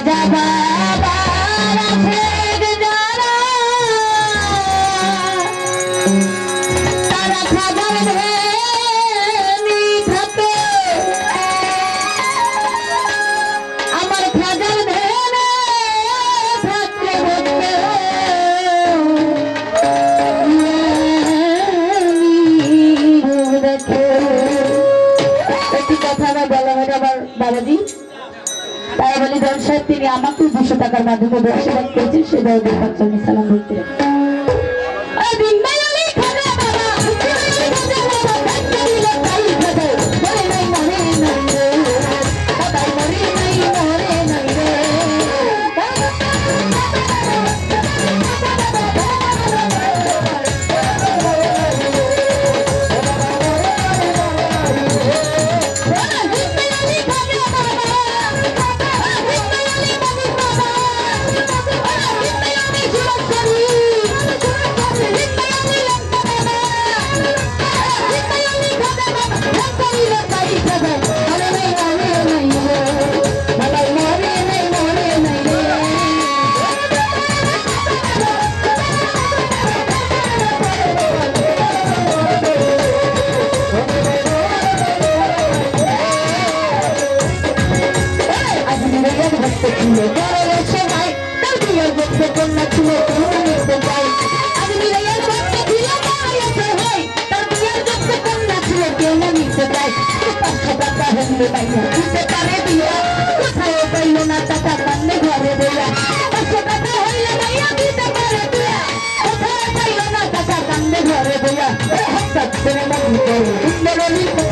Baba. তাই বলি দর্শক তিনি আমাকে দুশো টাকার মাধ্যমে দর্শক করেছেন সেটাও দুর্ভাগ্য সালাম বলতে। ঘরে পাইল সে তারে দিয়া কোথায় পাইল না টাকা কান্নে ঘরে দিয়া সে কথা হইল মাইয়া দিতে ঘরে দিয়া কোথায় পাইল না টাকা কান্নে ঘরে দিয়া সত্যের মন করে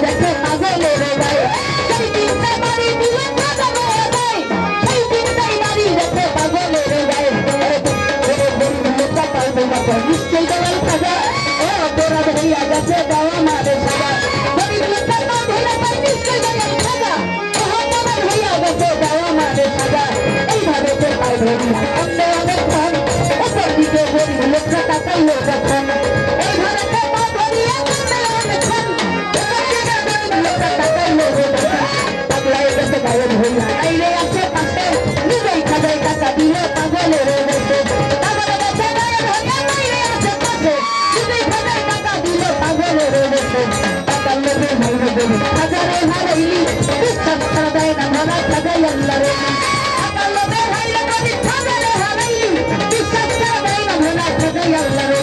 Take me to the top. ಕಲ್ಲದೆ ಮೈದೆದೆ ಅದರೇ ಹರೈಲಿ ಸತ್ತದ ನಮನ ಕದೆಯಲ್ಲರೇ ಕಲ್ಲದೆ ಹೈಲಕವಿ ಕದರೇ ಹರೈಲಿ ಸತ್ತದ ನಮನ ಕದೆಯಲ್ಲರೇ